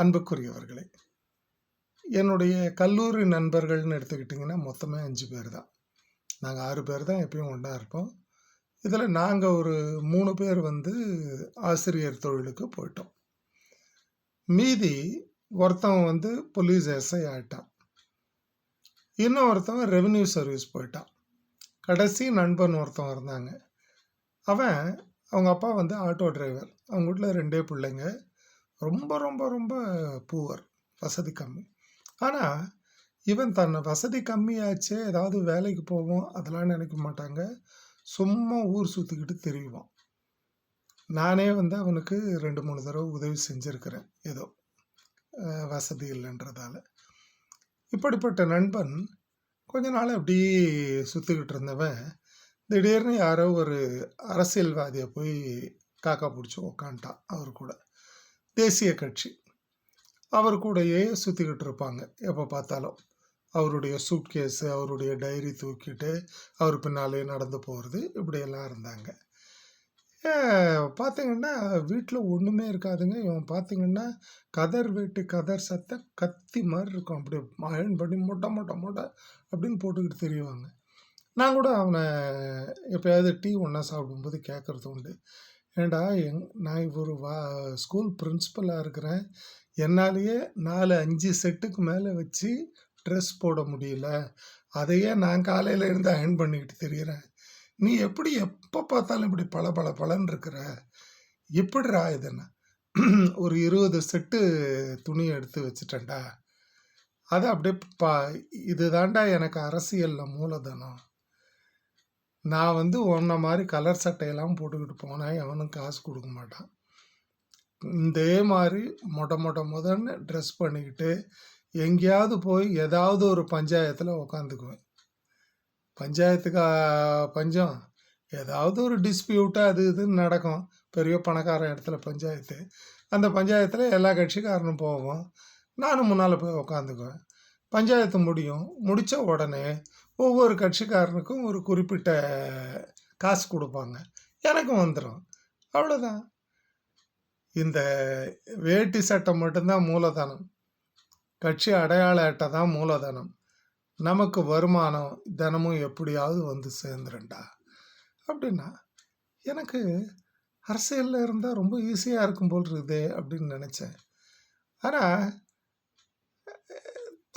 அன்புக்குரியவர்களே என்னுடைய கல்லூரி நண்பர்கள்னு எடுத்துக்கிட்டிங்கன்னா மொத்தமே அஞ்சு பேர் தான் நாங்கள் ஆறு பேர் தான் எப்பயும் ஒன்றா இருப்போம். இதில் நாங்கள் ஒரு மூணு பேர் வந்து ஆசிரியர் தொழிலுக்கு போயிட்டோம். மீதி ஒருத்தன் வந்து போலீஸ் எஸ்ஐ ஆகிட்டான் இன்னும் ஒருத்தவன் ரெவென்யூ சர்வீஸ் போயிட்டான். கடைசி நண்பன் ஒருத்தன் இருந்தாங்க. அவன் அவங்க அப்பா வந்து ஆட்டோ டிரைவர் அவங்க வீட்டில் ரெண்டே பிள்ளைங்க. ரொம்ப ரொம்ப ரொம்ப பூவர் வசதி கம்மி. ஆனால் இவன் தன்னை வசதி கம்மியாச்சு ஏதாவது வேலைக்கு போவோம் அதெல்லாம் நினைக்க மாட்டாங்க. சும்மா ஊர் சுற்றிக்கிட்டு தெரியுவான். நானே வந்து அவனுக்கு ரெண்டு மூணு தடவை உதவி செஞ்சுருக்கிறேன். ஏதோ வசதி இல்லைன்றதால. இப்படிப்பட்ட நண்பன் கொஞ்ச நாள் அப்படியே சுற்றிக்கிட்டு இருந்தவன் திடீர்னு யாரோ ஒரு அரசியல்வாதியை போய் காக்கா பிடிச்சி உக்காண்டான் அவர் கூட. தேசிய கட்சி. அவர் கூடயே சுற்றிக்கிட்டு இருப்பாங்க எப்போ பார்த்தாலும். அவருடைய சூட்கேஸு அவருடைய டைரி தூக்கிட்டு அவர் பின்னாலே நடந்து போகிறது இப்படியெல்லாம் இருந்தாங்க. பார்த்திங்கன்னா பார்த்தீங்கன்னா வீட்டில் ஒன்றுமே இருக்காதுங்க. இவன் பார்த்தீங்கன்னா கதர் வீட்டு கதர் சத்தம் கத்தி மாதிரி இருக்கும். அப்படி அயன் பண்ணி மொட்டை மொட்டை மொட்டை அப்படின்னு போட்டுக்கிட்டு தெரியுவாங்க நான் கூட அவனை எப்பயாவது டீ ஒன்றா சாப்பிடும்போது கேட்குறது உண்டு. ஏன்டா எங் நான் ஒரு வா ஸ்கூல் பிரின்ஸிபலாக இருக்கிறேன். என்னாலேயே நாலு அஞ்சு செட்டுக்கு மேலே வச்சு ட்ரெஸ் போட முடியல. அதையே நான் காலையில் இருந்து அயன் பண்ணிக்கிட்டு தெரிகிறேன் நீ எப்படி எப்போ பார்த்தாலும் இப்படி பல பல பலன்னு இருக்கிற எப்படிரா இதுன்னு ஒரு இருபது செட்டு துணி எடுத்து வச்சுட்டேன்டா. அது அப்படியே பா இதுதான்டா எனக்கு அரசியலில் மூலதனம். நான் வந்து உன்ன மாதிரி கலர் சட்டையெல்லாம் போட்டுக்கிட்டு போனால் எவனும் காசு கொடுக்க மாட்டான். இதே மாதிரி மொட்டை மொட்டை முதன்னு ட்ரெஸ் பண்ணிக்கிட்டு எங்கேயாவது போய் ஏதாவது ஒரு பஞ்சாயத்தில் உக்காந்துக்குவேன். பஞ்சாயத்துக்கு பஞ்சம் ஏதாவது ஒரு டிஸ்பியூட்டாக அது இதுன்னு நடக்கும். பெரிய பணக்கார இடத்துல பஞ்சாயத்து. அந்த பஞ்சாயத்தில் எல்லா கட்சிக்காரனும் போவோம். நானும் முன்னால் போய் உக்காந்துக்குவேன். பஞ்சாயத்து முடியும். முடித்த உடனே ஒவ்வொரு கட்சிக்காரனுக்கும் ஒரு குறிப்பிட்ட காசு கொடுப்பாங்க. எனக்கும் வந்துடும் அவ்வளோதான் இந்த வேட்டி சட்டை மட்டும்தான் மூலதனம். கட்சி அடையாள அட்டை தான் மூலதனம். நமக்கு வருமானம் தினமும் எப்படியாவது வந்து சேர்ந்துருண்டா அப்படின்னா எனக்கு அரசியலில் இருந்தால் ரொம்ப ஈஸியாக இருக்கும் போல் இருக்குதே அப்படின்னு நினச்சேன். ஆனால்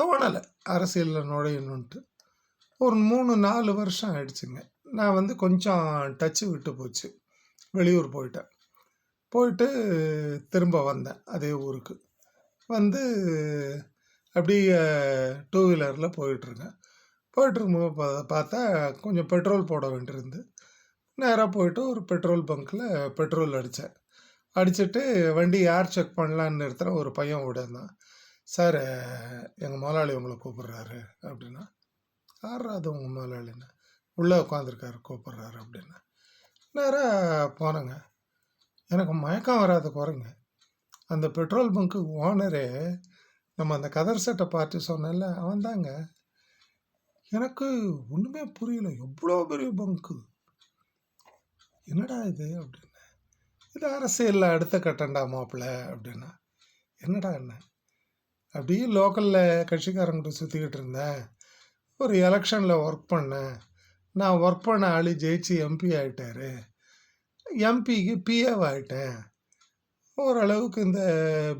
தோணலை. அரசியலில் நுழையணுன்ட்டு. ஒரு மூணு நாலு வருஷம் ஆயிடுச்சுங்க. நான் வந்து கொஞ்சம் டச்சு விட்டு போச்சு. வெளியூர் போயிட்டேன். போயிட்டு திரும்ப வந்தேன் அதே ஊருக்கு. வந்து அப்படியே டூ வீலரில் போயிட்டுருக்கேன். போயிட்டுருக்கும்போது பார்த்தா கொஞ்சம் பெட்ரோல் போட வேண்டியிருந்து நேராக போயிட்டு ஒரு பெட்ரோல் பங்க்கில் பெட்ரோல் அடித்தேன். அடிச்சுட்டு வண்டி யார் செக் பண்ணலான்னு நிறுத்துகிறேன் ஒரு பையன் ஓடிருந்தான் சார் எங்கள் முதலாளி உங்களை கூப்பிட்றாரு அப்படின்னா யார் அது உங்கள் முதலாளின்னு? உள்ளே உட்காந்துருக்காரு கூப்பிட்றாரு அப்படின்னா நேராக போனேங்க. எனக்கு மயக்கம் வராத குறைங்க. அந்த பெட்ரோல் பங்க்கு ஓனரே நம்ம அந்த கதர் சட்டை பார்த்து சொன்னேன்ல அவன் தாங்க. எனக்கு ஒன்றுமே புரியல. எவ்வளோ பெரிய பங்க்கு? என்னடா இது? அப்படின்னு இது அரசியலில் அடுத்த கட்டண்டாமாப்பிள்ள அப்படின்னா என்னடா என்ன? அப்படியே லோக்கலில் கட்சிக்காரங்கிட்ட சுற்றிக்கிட்டு இருந்தேன் ஒரு எலெக்ஷனில் ஒர்க் பண்ணேன். நான் ஒர்க் பண்ண ஆளு ஜெயிச்சு எம்பி ஆகிட்டார் எம்பிக்கு பிஏவ் ஆகிட்டேன் ஓரளவுக்கு இந்த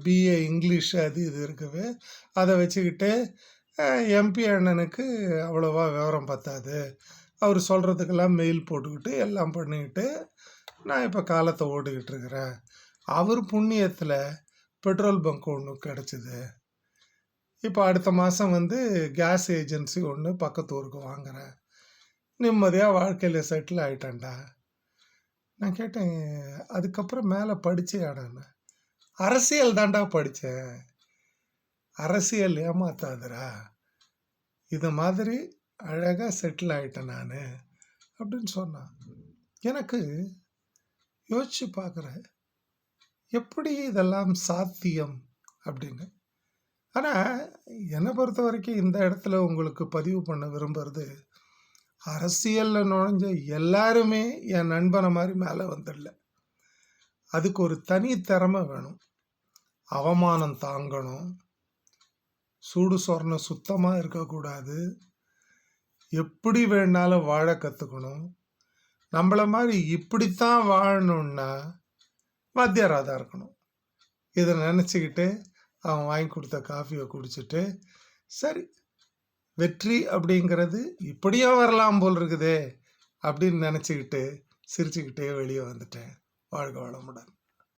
பிஏ இங்கிலீஷ் அது இது இருக்கவே அதை வச்சுக்கிட்டு எம்பி அண்ணனுக்கு அவ்வளோவா விவரம் பத்தாது. அவர் சொல்கிறதுக்கெல்லாம் மெயில் போட்டுக்கிட்டு எல்லாம் பண்ணிக்கிட்டு நான் இப்போ காலத்தை ஓடிக்கிட்டு இருக்கிறேன் அவர் புண்ணியத்தில் பெட்ரோல் பங்க் ஒன்று கிடச்சிது. இப்போ அடுத்த மாதம் வந்து கேஸ் ஏஜென்சி ஒன்று பக்கத்து ஊருக்கு வாங்குறேன். நிம்மதியாக வாழ்க்கையில் செட்டில் ஆகிட்டேன்டா நான் கேட்டேன் அதுக்கப்புறம் மேலே படித்தேன் அரசியல் தான்டா படித்தேன் அரசியல் ஏமாத்தாதரா இது மாதிரி அழகாக செட்டில் ஆயிட்டேன் நான் அப்படின்னு சொன்னான். எனக்கு யோசிச்சு பார்க்குறேன் எப்படி இதெல்லாம் சாத்தியம் அப்படின்னு. ஆனால் என்னை பொறுத்த வரைக்கும் இந்த இடத்துல உங்களுக்கு பதிவு பண்ண விரும்புறது அரசியலில் நுழைஞ்ச எல்லாருமே என் நண்பனை மாதிரி மேலே வந்துடல. அதுக்கு ஒரு தனி திறமை வேணும். அவமானம் தாங்கணும். சூடு சொரணம் சுத்தமாக இருக்கக்கூடாது. எப்படி வேணாலும் வாழ கற்றுக்கணும் நம்மள மாதிரி இப்படித்தான் வாழணும்னா வாத்தியாராக தான் இருக்கணும். இதை நினச்சிக்கிட்டு அவன் வாங்கி கொடுத்த காஃபியை குடிச்சிட்டு சரி வெற்றி அப்படிங்கிறது இப்படியும் வரலாம் போல் இருக்குதே அப்படின்னு நினச்சிக்கிட்டு சிரிச்சுக்கிட்டே வெளியே வந்துட்டேன். வாழ்க வளமுடன்.